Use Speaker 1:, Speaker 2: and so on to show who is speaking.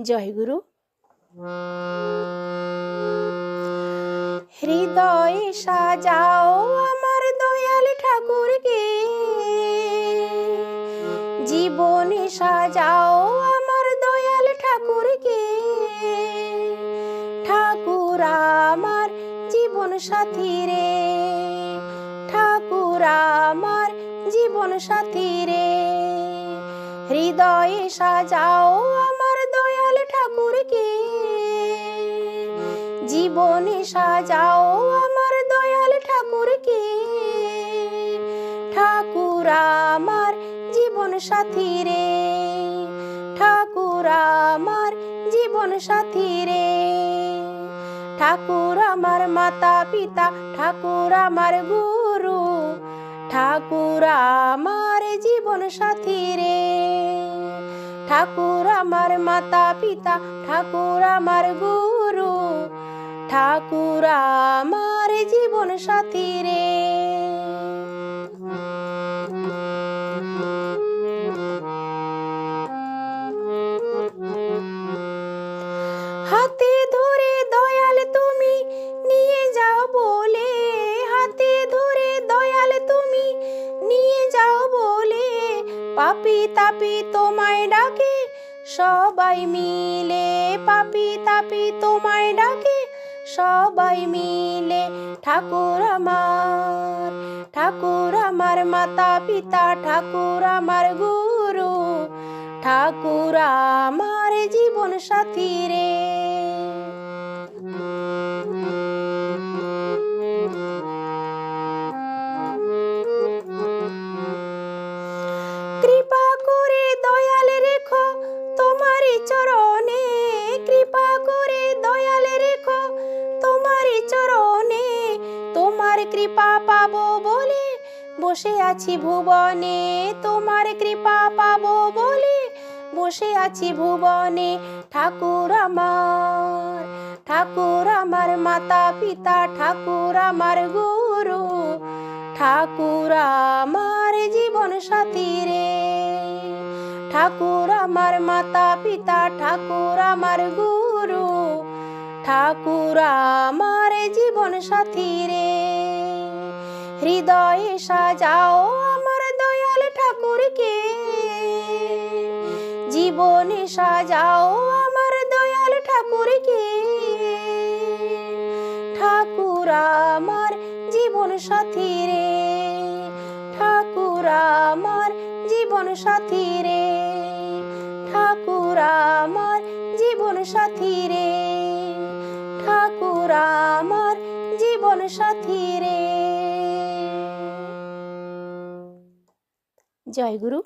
Speaker 1: জয়গুরু হৃদয়ে সাজাও আমার দয়াল ঠাকুরকে। জীবনে সাজাও আমার দয়াল ঠাকুরকে। ঠাকুর আমার জীবন সাথী রে। ঠাকুর আমার জীবন সাথী রে। হৃদয়ে সাজাও জীবনে সাজাও আমার দয়াল ঠাকুরকে। ঠাকুর আমার জীবন সাথী রে। ঠাকুর আমার জীবন সাথী রে। ঠাকুর আমার মাতা পিতা ঠাকুর আমার গুরু। ঠাকুর আমার জীবন সাথী রে। ঠাকুর আমার মাতা পিতা ঠাকুর আমার গুরু। ঠাকুর আমার জীবন সাথী রে। হাতে ধরে দয়াল তুমি নিয়ে যাও বলে, হাতে ধরে দয়াল তুমি নিয়ে যাও বলে, পাপি তাপি তোমায় ডাকে, সবাই মিলে পাপি তাপি তোমায় ডাকে সবাই মিলে ঠাকুর আমার ঠাকুর আমার মাতা পিতা, ঠাকুর আমার গুরু, ঠাকুর আমার জীবন সাথী রে। কৃপা করে দয়াল রেখো তোমারই চরণে, কৃপা করে দয়াল রেখো কৃপা পাবো বলে বসে আছি ভুবনে। তোমার কৃপা পাবো বলে বসে আছি ভুবনে। ঠাকুর আমার ঠাকুর আমার মাতা পিতা, ঠাকুর আমার গুরু, ঠাকুর আমার জীবন সাথী রে। ঠাকুর আমার মাতা পিতা, ঠাকুর আমার গুরু, ঠাকুর আমার জীবন সাথী রে। হৃদয়ে সাজাও আমার দয়াল ঠাকুরকে। জীবনে সাজাও আমার দয়াল ঠাকুরকে। ঠাকুর আমার জীবন সাথী রে। ঠাকুর আমার জীবন সাথী রে। ঠাকুর আমার জীবন সাথী রে। ঠাকুর আমার জীবন সাথী রে। জয় গুরু